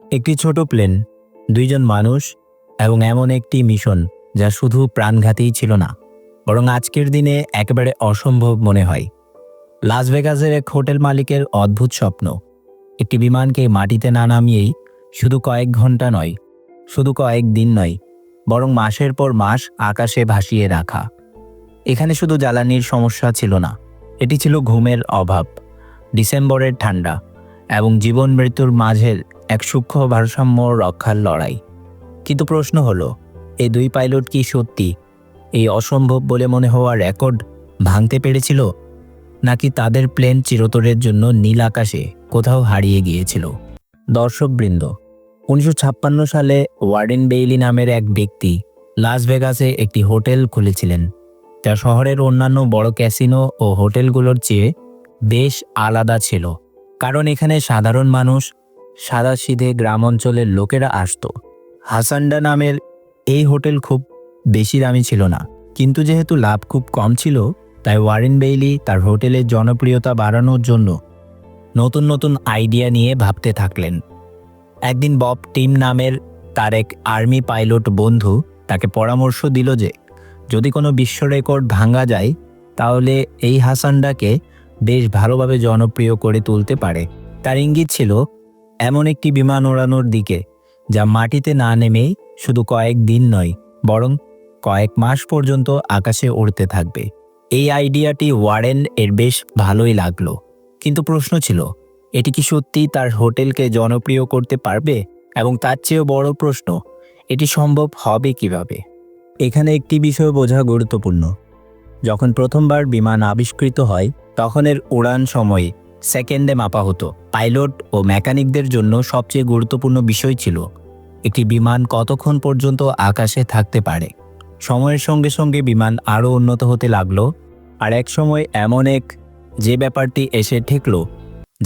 একটি ছোট প্লেন, দুইজন মানুষ এবং এমন একটি মিশন যা শুধু প্রাণঘাতীই ছিল না, বরং আজকের দিনে একেবারে অসম্ভব মনে হয়। লাস ভেগাসের এক হোটেল মালিকের অদ্ভুত স্বপ্ন, একটি বিমানকে মাটিতে না নামিয়েই শুধু কয়েক ঘণ্টা নয়, শুধু কয়েক দিন নয়, বরং মাসের পর মাস আকাশে ভাসিয়ে রাখা। এখানে শুধু জ্বালানির সমস্যা ছিল না, এটি ছিল ঘুমের অভাব, ডিসেম্বরের ঠান্ডা এবং জীবন মৃত্যুর মাঝের এক সূক্ষ্ম ভারসাম্য রক্ষার লড়াই। কিন্তু প্রশ্ন হলো এই দুই পাইলট কি সত্যি? এই অসম্ভব বলে মনে হওয়া রেকর্ড ভাঙতে পেরেছিল? নাকি তাদের প্লেন চিরতরের জন্য নীল আকাশে কোথাও হারিয়ে গিয়েছিল? দর্শকবৃন্দ, উনিশশো ছাপ্পান্ন সালে ওয়ার্ডেন বেইলি নামের এক ব্যক্তি লাস ভেগাসে একটি হোটেল খুলেছিলেন। যা শহরের অন্যান্য বড় ক্যাসিনো ও হোটেলগুলোর চেয়ে বেশ আলাদা ছিল। কারণ এখানে সাধারণ মানুষ সাদাসিধে গ্রাম অঞ্চলের লোকেরা আসতো। হাসান্ডা নামের এই হোটেল খুব বেশি দামি ছিল না। কিন্তু যেহেতু লাভ খুব কম ছিল, তাই ওয়ারেন বেইলি তার হোটেলের জনপ্রিয়তা বাড়ানোর জন্য নতুন নতুন আইডিয়া নিয়ে ভাবতে থাকলেন। একদিন বব টিম নামের তার এক আর্মি পাইলট বন্ধু তাকে পরামর্শ দিল যে, যদি কোনো বিশ্ব রেকর্ড ভাঙা যায়, তাহলে এই হাসানডাকে বেশ ভালোভাবে জনপ্রিয় করে তুলতে পারে। তার ইঙ্গিত ছিল এমন একটি বিমান ওড়ানোর দিকে, যা মাটিতে না নেমেই শুধু কয়েক দিন নয়, বরং কয়েক মাস পর্যন্ত আকাশে উড়তে থাকবে। এই আইডিয়াটি ওয়ারেন এর বেশ ভালোই লাগল। কিন্তু প্রশ্ন ছিল, এটি কি সত্যি তার হোটেলকে জনপ্রিয় করতে পারবে? এবং তার চেয়েও বড় প্রশ্ন, এটি সম্ভব হবে কীভাবে? এখানে একটি বিষয় বোঝা গুরুত্বপূর্ণ। যখন প্রথমবার বিমান আবিষ্কৃত হয়, তখন এর উড়ান সময় সেকেন্ডে মাপা হতো। পাইলট ও মেকানিকদের জন্য সবচেয়ে গুরুত্বপূর্ণ বিষয় ছিল, একটি বিমান কতক্ষণ পর্যন্ত আকাশে থাকতে পারে। সময়ের সঙ্গে সঙ্গে বিমান আরও উন্নত হতে লাগল, আর এক সময় এমন এক, যে ব্যাপারটি এসে ঠেকল,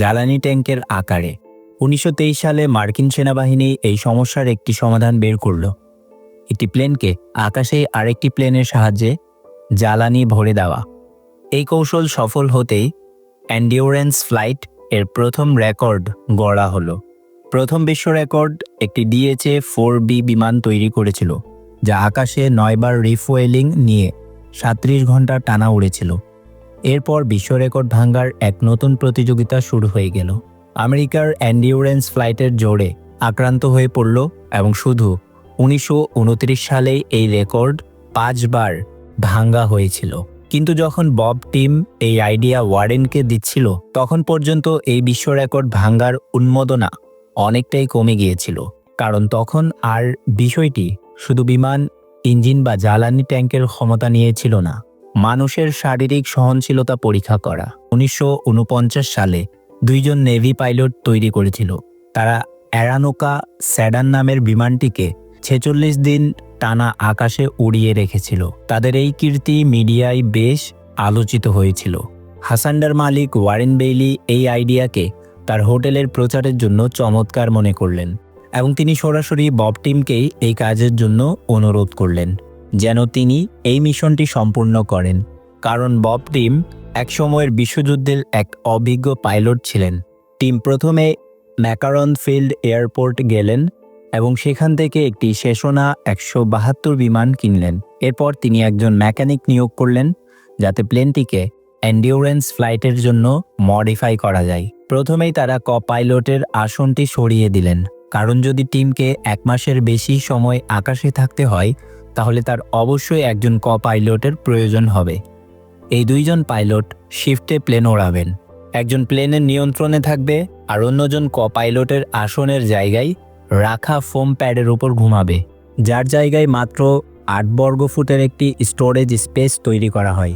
জ্বালানি ট্যাঙ্কের আকারে। উনিশশো তেইশ সালে মার্কিন সেনাবাহিনী এই সমস্যার একটি সমাধান বের করল। একটি প্লেনকে আকাশে আরেকটি প্লেনের সাহায্যে জ্বালানি ভরে দেওয়া। এই কৌশল সফল হতেই অ্যান্ডিওরেন্স ফ্লাইট এর প্রথম রেকর্ড গড়া হলো। প্রথম বিশ্ব রেকর্ড একটি ডিএচএ ফোর বি বিমান তৈরি করেছিল, যা আকাশে নয়বার রিফুয়েলিং নিয়ে সাত্রিশ ঘণ্টা টানা উড়েছিল। এরপর বিশ্ব রেকর্ড ভাঙ্গার এক নতুন প্রতিযোগিতা শুরু হয়ে গেল। আমেরিকার অ্যান্ডিওরেন্স ফ্লাইটের জোরে আক্রান্ত হয়ে পড়ল এবং শুধু উনিশশো সালেই এই রেকর্ড পাঁচবার ভাঙ্গা হয়েছিল। কিন্তু যখন বব টিম এই আইডিয়া ওয়ারেনকে দিচ্ছিল, তখন পর্যন্ত এই বিশ্ব রেকর্ড ভাঙ্গার উন্মোদনা অনেকটাই কমে গিয়েছিল। কারণ তখন আর বিষয়টি শুধু বিমান, ইঞ্জিন বা জ্বালানি ট্যাঙ্কের ক্ষমতা নিয়েছিল না। মানুষের শারীরিক সহনশীলতা পরীক্ষা করা। উনিশশো ঊনপঞ্চাশ সালে দুইজন নেভি পাইলট তৈরি করেছিল। তারা অ্যারানোকা স্যাডান নামের বিমানটিকে ছেচল্লিশ দিন টানা আকাশে উড়িয়ে রেখেছিল। তাদের এই কীর্তি মিডিয়ায় বেশ আলোচিত হয়েছিল। হাসান্ডার মালিক ওয়ারেন বেইলি এই আইডিয়াকে তার হোটেলের প্রচারের জন্য চমৎকার মনে করলেন এবং তিনি সরাসরি বব টিমকেই এই কাজের জন্য অনুরোধ করলেন, যেন তিনি এই মিশনটি সম্পূর্ণ করেন। কারণ বব টিম এক সময়ের বিশ্বযুদ্ধের এক অভিজ্ঞ পাইলট ছিলেন। টিম প্রথমে ম্যাকারন ফিল্ড এয়ারপোর্ট গেলেন এবং সেখান থেকে একটি শেষনা একশো বাহাত্তর বিমান কিনলেন। এরপর তিনি একজন মেকানিক নিয়োগ করলেন, যাতে প্লেনটিকে এন্ডিওরেন্স ফ্লাইটের জন্য মডিফাই করা যায়। প্রথমেই তারা ক পাইলটের আসনটি সরিয়ে দিলেন, কারণ যদি টিমকে এক মাসের বেশি সময় আকাশে থাকতে হয়, তাহলে তার অবশ্যই একজন ক পাইলটের প্রয়োজন হবে। এই দুইজন পাইলট শিফটে প্লেন ওড়াবেন। একজন প্লেনের নিয়ন্ত্রণে থাকবে আর অন্যজন ক পাইলটের আসনের জায়গায় রাখা ফোম প্যাডের উপর ঘুমাবে, যার জায়গায় মাত্র আট বর্গ ফুটের একটি স্টোরেজ স্পেস তৈরি করা হয়,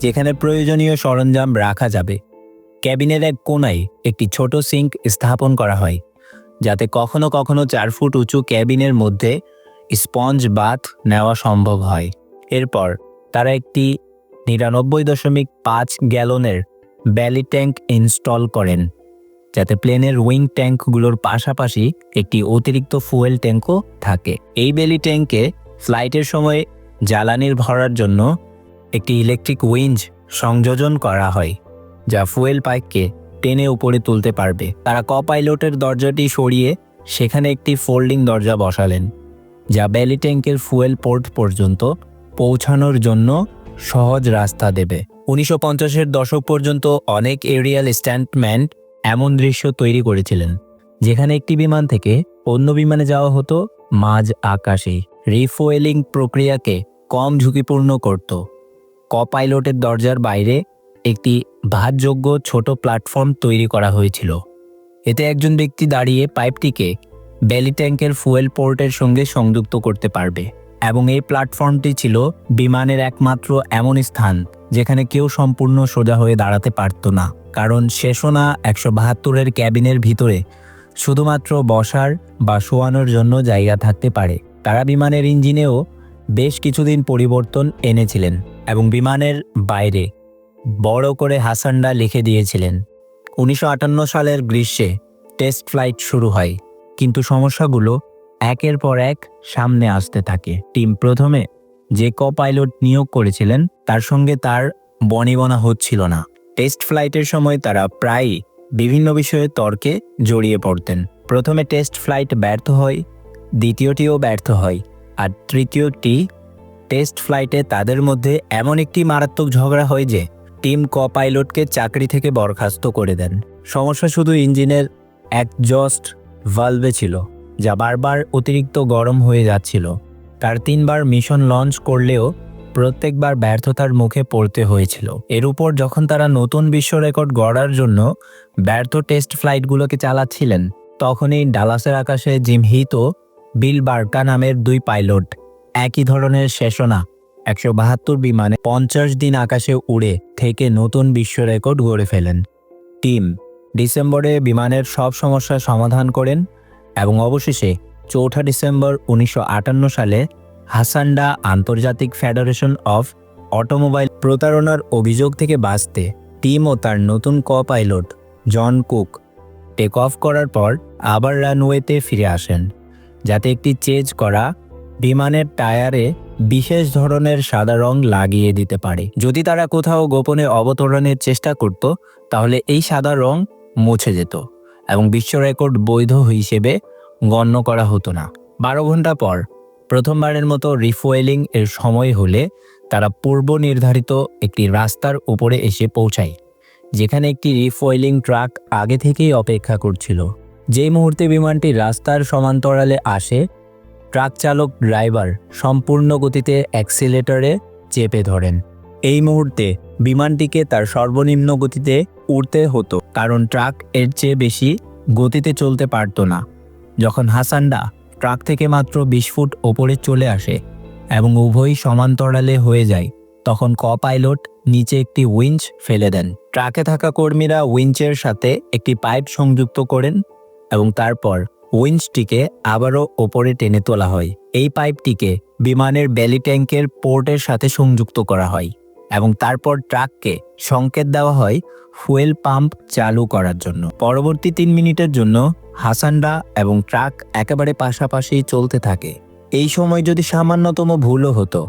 যেখানে প্রয়োজনীয় সরঞ্জাম রাখা যাবে। ক্যাবিনের এক কোনায় একটি ছোট সিঙ্ক স্থাপন করা হয়, যাতে কখনো কখনো চার ফুট উঁচু ক্যাবিনের মধ্যে স্পঞ্জ বাথ নেওয়া সম্ভব হয়। এরপর তারা একটি নিরানব্বই দশমিক পাঁচ গ্যালনের ব্যালি ট্যাঙ্ক ইনস্টল করেন। যাতে প্লেনের উইং ট্যাঙ্কগুলোর পাশাপাশি একটি অতিরিক্ত ফুয়েল ট্যাঙ্কও থাকে। এই বেলি ট্যাঙ্কে ফ্লাইটের সময় জ্বালানির ভরার জন্য একটি ইলেকট্রিক উইঞ্জ সংযোজন করা হয়, যা ফুয়েল পাইপকে টেনে উপরে তুলতে পারবে। তারা ক পাইলটের দরজাটি সরিয়ে সেখানে একটি ফোল্ডিং দরজা বসালেন, যা ব্যালি ট্যাঙ্কের ফুয়েল পোর্ট পর্যন্ত পৌঁছানোর জন্য সহজ রাস্তা দেবে। উনিশশো পঞ্চাশের দশক পর্যন্ত অনেক এরিয়াল স্ট্যান্ডম্যান এমন দৃশ্য তৈরি করেছিলেন, যেখানে একটি বিমান থেকে অন্য বিমানে যাওয়া হতো মাঝ আকাশে। রিফোয়েলিং প্রক্রিয়াকে কম ঝুঁকিপূর্ণ করত। কপাইলটের দরজার বাইরে একটি ভাতযোগ্য ছোট প্ল্যাটফর্ম তৈরি করা হয়েছিল। এতে একজন ব্যক্তি দাঁড়িয়ে পাইপটিকে ব্যালি ট্যাঙ্কের ফুয়েল পোর্টের সঙ্গে সংযুক্ত করতে পারবে এবং এই প্ল্যাটফর্মটি ছিল বিমানের একমাত্র এমন স্থান, যেখানে কেউ সম্পূর্ণ সোজা হয়ে দাঁড়াতে পারত না। কারণ শেষোনা একশো বাহাত্তরের ক্যাবিনের ভিতরে। শুধুমাত্র বসার বা শোয়ানোর জন্য জায়গা থাকতে পারে। তারা বিমানের ইঞ্জিনেও বেশ কিছুদিন পরিবর্তন এনেছিলেন এবং বিমানের বাইরে বড় করে হাসান্ডা লিখে দিয়েছিলেন, উনিশশো আটান্ন সালের গ্রীষ্মে টেস্ট ফ্লাইট শুরু হয়, কিন্তু সমস্যাগুলো একের পর এক সামনে আসতে থাকে। টিম প্রথমে যে ক পাইলট নিয়োগ করেছিলেন, তার সঙ্গে তার বনিবনা হচ্ছিল না। টেস্ট ফ্লাইটের সময় তারা প্রায়ই বিভিন্ন বিষয়ে তর্কে জড়িয়ে পড়তেন। প্রথমে টেস্ট ফ্লাইট ব্যর্থ হয়, দ্বিতীয়টিও ব্যর্থ হয়, আর তৃতীয়টি টেস্ট ফ্লাইটে তাদের মধ্যে এমন একটি মারাত্মক ঝগড়া হয় যে, টিম ক পাইলটকে চাকরি থেকে বরখাস্ত করে দেন। সমস্যা শুধু ইঞ্জিনের একজস্ট ভালভে ছিল, যা বারবার অতিরিক্ত গরম হয়ে যাচ্ছিল। তার তিনবার মিশন লঞ্চ করলেও প্রত্যেকবার ব্যর্থতার মুখে পড়তে হয়েছিল। এর উপর যখন তারা নতুন বিশ্ব রেকর্ড গড়ার জন্য ব্যর্থ টেস্ট ফ্লাইটগুলোকে চালাচ্ছিলেন, তখনই ডালাসের আকাশে জিম হিত, বিল বার্কা নামের দুই পাইলট, একই ধরনের শেষনা, একশো বাহাত্তর বিমানে পঞ্চাশ দিন আকাশে উড়ে থেকে নতুন বিশ্ব রেকর্ড গড়ে ফেলেন। টিম ডিসেম্বরে বিমানের সব সমস্যার সমাধান করেন এবং অবশেষে চৌঠা ডিসেম্বর উনিশশো আটান্ন সালে হাসান্ডা আন্তর্জাতিক ফেডারেশন অফ অটোমোবাইল প্রতারণার অভিযোগ থেকে বাঁচতে টিম ও তার নতুন ক pilot John Cook take off করার পর আবার রানওয়েতে ফিরে আসেন, যাতে একটি চেজ করা বিমানের টায়ারে বিশেষ ধরনের সাদা রং লাগিয়ে দিতে পারে। যদি তারা কোথাও গোপনে অবতরণের চেষ্টা করত, তাহলে এই সাদা রং মুছে যেত এবং বিশ্ব রেকর্ড বৈধ হিসেবে গণ্য করা হতো না। বারো ঘণ্টা পর প্রথমবারের মতো রিফুয়েলিং এর সময় হলে তারা পূর্ব নির্ধারিত একটি রাস্তার উপরে এসে পৌঁছায়, যেখানে একটি রিফুয়েলিং ট্রাক আগে থেকেই অপেক্ষা করছিল। যেই মুহূর্তে বিমানটি রাস্তার সমান্তরালে আসে, ট্রাক চালক ড্রাইভার সম্পূর্ণ গতিতে অ্যাক্সিলেটরে চেপে ধরেন। এই মুহূর্তে বিমানটিকে তার সর্বনিম্ন গতিতে উড়তে হতো, কারণ ট্রাক এর চেয়ে বেশি গতিতে চলতে পারত না। যখন হাসান্ডা ট্রাক থেকে মাত্র বিশ ফুট ওপরে চলে আসে এবং উভয়ই সমান্তরালে হয়ে যায়। তখন ক পাইলট নিচে একটি উইঞ্চ ফেলে দেন। ট্রাকে থাকা কর্মীরা উইঞ্চের সাথে একটি পাইপ সংযুক্ত করেন এবং তারপর উইঞ্চটিকে আবারও ওপরে টেনে তোলা হয়। এই পাইপটিকে বিমানের ব্যালি ট্যাঙ্কের পোর্টের সাথে সংযুক্ত করা হয়। এবং তারপর ট্রাককে সংকেত দেওয়া হয় ফুয়েল পাম্প চালু করার জন্য। পরবর্তী তিন মিনিটের জন্য হাসান্ডা এবং ট্রাক একেবারে পাশাপাশি চলতে থাকে। এই সময় যদি সামান্যতম ভুলও হতো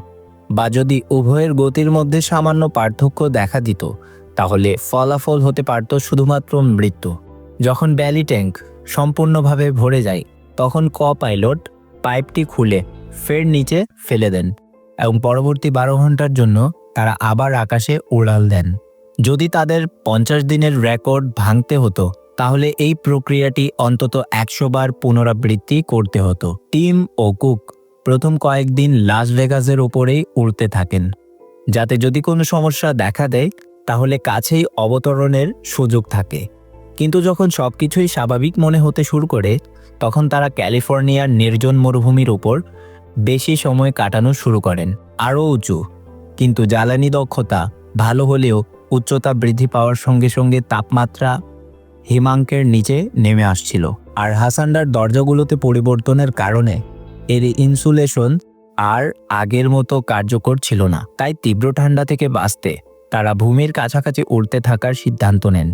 বা যদি উভয়ের গতির মধ্যে সামান্য পার্থক্য দেখা দিত, তাহলে ফলাফল হতে পারত শুধুমাত্র মৃত্যু। যখন ব্যালি ট্যাঙ্ক সম্পূর্ণভাবে ভরে যায়, তখন ক পাইলট পাইপটি খুলে ফের নিচে ফেলে দেন এবং পরবর্তী বারো ঘণ্টার জন্য তারা আবার আকাশে উড়াল দেন। যদি তাদের পঞ্চাশ দিনের রেকর্ড ভাঙতে হতো, তাহলে এই প্রক্রিয়াটি অন্তত একশো বার পুনরাবৃত্তি করতে হতো। টিম ও কুক প্রথম কয়েকদিন লাস ভেগাসের ওপরেই উড়তে থাকেন। যাতে যদি কোনো সমস্যা দেখা দেয়, তাহলে কাছেই অবতরণের সুযোগ থাকে। কিন্তু যখন সব কিছুই স্বাভাবিক মনে হতে শুরু করে, তখন তারা ক্যালিফোর্নিয়ার নির্জন মরুভূমির ওপর বেশি সময় কাটানো শুরু করেন। আরও উঁচু। কিন্তু জ্বালানি দক্ষতা ভালো হলেও উচ্চতা বৃদ্ধি পাওয়ার সঙ্গে সঙ্গে তাপমাত্রা হিমাঙ্কের নিচে নেমে আসছিল। আর হাসান্ডার দরজাগুলোতে পরিবর্তনের কারণে এর ইনসুলেশন আর আগের মতো কার্যকর ছিল না। তাই তীব্র ঠান্ডা থেকে বাঁচতে তারা ভূমির কাছাকাছি উড়তে থাকার সিদ্ধান্ত নেন।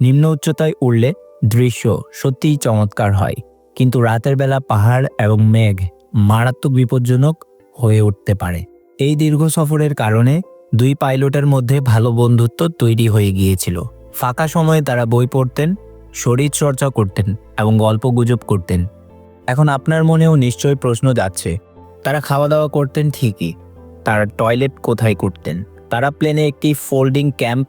নিম্ন উচ্চতায় উড়লে দৃশ্য সত্যিই চমৎকার হয়, কিন্তু রাতের বেলা পাহাড় এবং মেঘ মারাত্মক বিপজ্জনক হয়ে উঠতে পারে। এই দীর্ঘ সফরের কারণে দুই পাইলটের মধ্যে ভালো বন্ধুত্ব তৈরি হয়ে গিয়েছিল। ফাঁকা সময়ে তারা বই পড়তেন, শরীর চর্চা করতেন এবং গল্প গুজব করতেন। এখন আপনার মনেও নিশ্চয় প্রশ্ন যাচ্ছে, তারা খাওয়া দাওয়া করতেন ঠিকই, তারা টয়লেট কোথায় করতেন? তারা প্লেনে একটি ফোল্ডিং ক্যাম্প,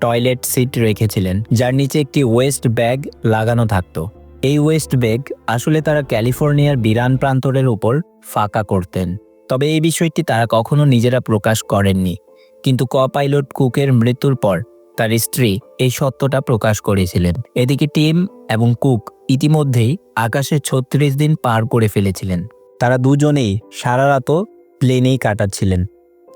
টয়লেট সিট রেখেছিলেন, যার নিচে একটি ওয়েস্ট ব্যাগ লাগানো থাকত। এই ওয়েস্ট ব্যাগ আসলে তারা ক্যালিফোর্নিয়ার বিরান প্রান্তরের উপর ফাঁকা করতেন। তবে এই বিষয়টি তারা কখনো নিজেরা প্রকাশ করেননি। কিন্তু ক পাইলট কুকের মৃত্যুর পর তার স্ত্রী এই সত্যটা প্রকাশ করেছিলেন। এদিকে টিম এবং কুক ইতিমধ্যেই আকাশে ছত্রিশ দিন পার করে ফেলেছিলেন। তারা দুজনেই সারা রাতও প্লেনেই কাটাচ্ছিলেন।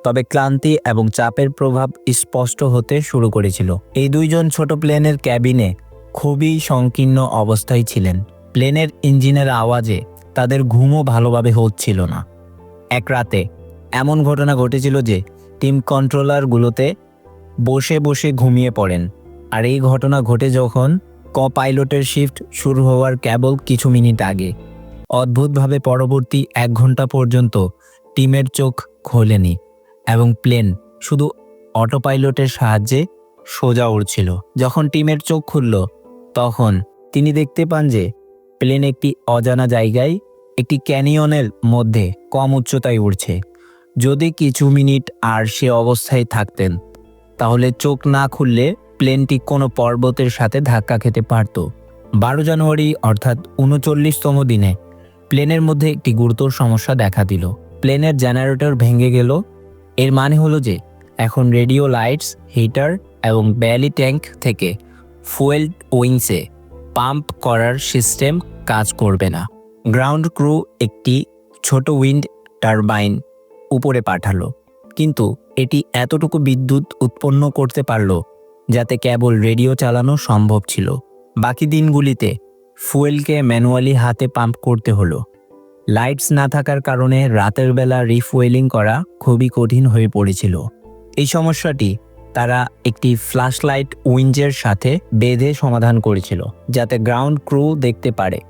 তবে ক্লান্তি এবং চাপের প্রভাব স্পষ্ট হতে শুরু করেছিল। এই দুইজন ছোট প্লেনের ক্যাবিনে খুবই সংকীর্ণ অবস্থায় ছিলেন। প্লেনের ইঞ্জিনের আওয়াজে তাদের ঘুমও ভালোভাবে হচ্ছিল না। এক রাতে এমন ঘটনা ঘটেছিল যে টিম কন্ট্রোলারগুলোতে বসে বসে ঘুমিয়ে পড়েন। আর এই ঘটনা ঘটে যখন ক পাইলটের শিফট শুরু হওয়ার কেবল কিছু মিনিট আগে। অদ্ভুতভাবে পরবর্তী এক ঘণ্টা পর্যন্ত টিমের চোখ খোলেনি এবং প্লেন শুধু অটো পাইলটের সাহায্যে সোজা উড়ছিল। যখন টিমের চোখ খুলল, তখন তিনি দেখতে পান যে প্লেন একটি অজানা জায়গায় একটি ক্যানিয়নের মধ্যে কম উচ্চতায় উড়ছে। যদি কিছু মিনিট আর সে অবস্থায় থাকতেন, তাহলে চোখ না খুললে প্লেনটি কোনো পর্বতের সাথে ধাক্কা খেতে পারত। বারো জানুয়ারি, অর্থাৎ উনচল্লিশতম দিনে, প্লেনের মধ্যে একটি গুরুতর সমস্যা দেখা দিল। প্লেনের জেনারেটর ভেঙে গেল। এর মানে হলো যে, এখন রেডিও লাইটস, হিটার এবং ব্যালি ট্যাঙ্ক থেকে ফুয়েল উইংসে পাম্প করার সিস্টেম কাজ করবে না। গ্রাউন্ড ক্রু একটি ছোট উইন্ড টারবাইন উপরে পাঠালো, কিন্তু এটি এতটুকু বিদ্যুৎ উৎপন্ন করতে পারল যাতে কেবল রেডিও চালানো সম্ভব ছিল। বাকি দিনগুলিতে ফুয়েলকে ম্যানুয়ালি হাতে পাম্প করতে হলো। লাইটস না থাকার কারণে রাতের বেলা রিফুয়েলিং করা খুবই কঠিন হয়ে পড়েছিল। এই সমস্যাটি তারা একটি ফ্ল্যাশ লাইট উইঞ্জের সাথে বেঁধে সমাধান করেছিল, যাতে গ্রাউন্ড ক্রু দেখতে পারে।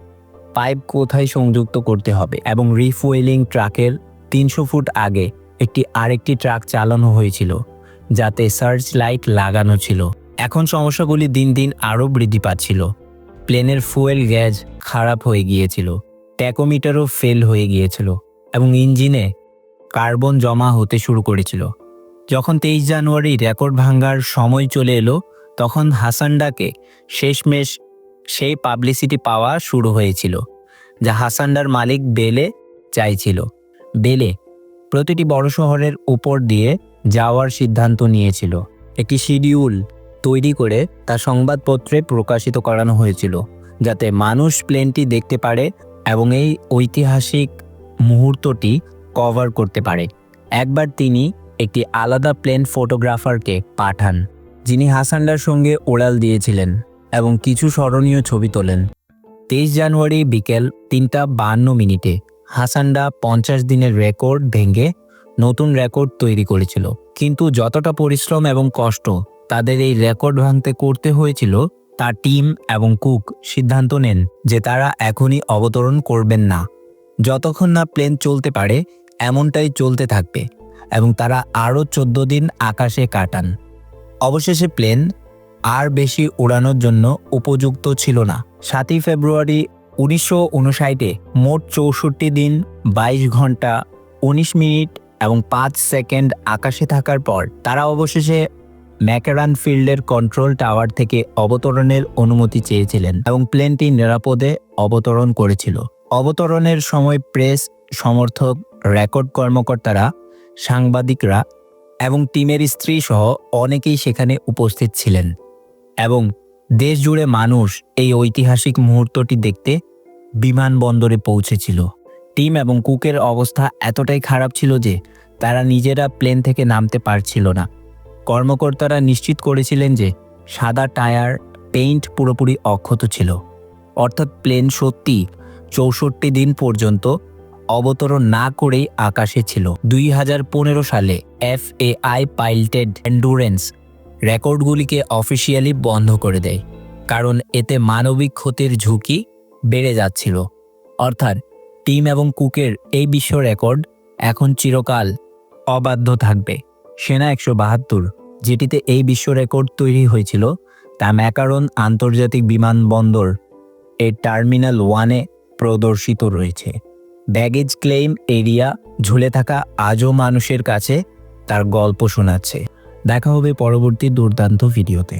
পাইপ কোথায় সংযুক্ত করতে হবে এবং রিফুয়েলিং ট্রাকের তিনশো ফুট আগে একটি আরেকটি ট্রাক চালানো হয়েছিল, যাতে সার্চ লাইট লাগানো ছিল। এখন সমস্যাগুলি দিন দিন আরও বৃদ্ধি পাচ্ছিল। প্লেনের ফুয়েল গ্যাস খারাপ হয়ে গিয়েছিল, ট্যাকোমিটারও ফেল হয়ে গিয়েছিল এবং ইঞ্জিনে কার্বন জমা হতে শুরু করেছিল। যখন তেইশ জানুয়ারি রেকর্ড ভাঙ্গার সময় চলে এলো, তখন হাসানডাকে শেষমেশ সেই পাবলিসিটি পাওয়া শুরু হয়েছিল, যা হাসান্ডার মালিক বেলে চাইছিল। বেলে প্রতিটি বড় শহরের উপর দিয়ে যাওয়ার সিদ্ধান্ত নিয়েছিল। একটি শিডিউল তৈরি করে তা সংবাদপত্রে প্রকাশিত করানো হয়েছিল, যাতে মানুষ প্লেনটি দেখতে পারে এবং এই ঐতিহাসিক মুহূর্তটি কভার করতে পারে। একবার তিনি একটি আলাদা প্লেন ফটোগ্রাফারকে পাঠান, যিনি হাসান্ডার সঙ্গে ওড়াল দিয়েছিলেন। এবং কিছু স্মরণীয় ছবি তোলেন। তেইশ জানুয়ারি বিকেল তিনটা বান্ন মিনিটে হাসানডা পঞ্চাশ দিনের রেকর্ড ভেঙে নতুন রেকর্ড তৈরি করেছিল। কিন্তু যতটা পরিশ্রম এবং কষ্ট তাদের এই রেকর্ড ভাঙতে করতে হয়েছিল, তা টিম এবং কুক সিদ্ধান্ত নেন যে তারা এখনই অবতরণ করবেন না। যতক্ষণ না প্লেন চলতে পারে, এমনটাই চলতে থাকবে এবং তারা আরও চোদ্দ দিন আকাশে কাটান। অবশেষে প্লেন আর বেশি উড়ানোর জন্য উপযুক্ত ছিল না। সাতই ফেব্রুয়ারি উনিশশো উনষাটে মোট চৌষট্টি দিন, বাইশ ঘণ্টা, উনিশ মিনিট এবং পাঁচ সেকেন্ড আকাশে থাকার পর তারা অবশেষে ম্যাকারান ফিল্ডের কন্ট্রোল টাওয়ার থেকে অবতরণের অনুমতি চেয়েছিলেন এবং প্লেনটি নিরাপদে অবতরণ করেছিল। অবতরণের সময় প্রেস, সমর্থক, রেকর্ড কর্মকর্তারা, সাংবাদিকরা এবং টিমের স্ত্রী সহ অনেকেই সেখানে উপস্থিত ছিলেন। এবং দেশ জুড়ে মানুষ এই ঐতিহাসিক মুহূর্তটি দেখতে বিমানবন্দরে পৌঁছেছিল। টিম এবং কুকের অবস্থা এতটাই খারাপ ছিল যে তারা নিজেরা প্লেন থেকে নামতে পারছিল না। কর্মকর্তারা নিশ্চিত করেছিলেন যে সাদা টায়ার, পেইন্ট পুরোপুরি অক্ষত ছিল। অর্থাৎ প্লেন সত্যি চৌষট্টি দিন পর্যন্ত অবতরণ না করেই আকাশে ছিল। দুই হাজার পনেরো সালে F A I piloted endurance রেকর্ডগুলিকে officially বন্ধ করে দেয়, কারণ এতে মানবিক ক্ষতির ঝুঁকি বেড়ে যাচ্ছিল। অর্থাৎ, টিম এবং কুকের এই বিশ্ব রেকর্ড এখন চিরকাল অবাধ্য থাকবে। সেনা একশো বাহাত্তর, যেটিতে এই বিশ্ব রেকর্ড তৈরি হয়েছিল, তা ম্যাকারন আন্তর্জাতিক বিমানবন্দর এর টার্মিনাল ওয়ানে প্রদর্শিত রয়েছে। ব্যাগেজ ক্লেইম এরিয়া ঝুলে থাকা আজও মানুষের কাছে তার গল্প শোনাচ্ছে। দেখা হবে পরবর্তী দুর্দান্ত ভিডিওতে।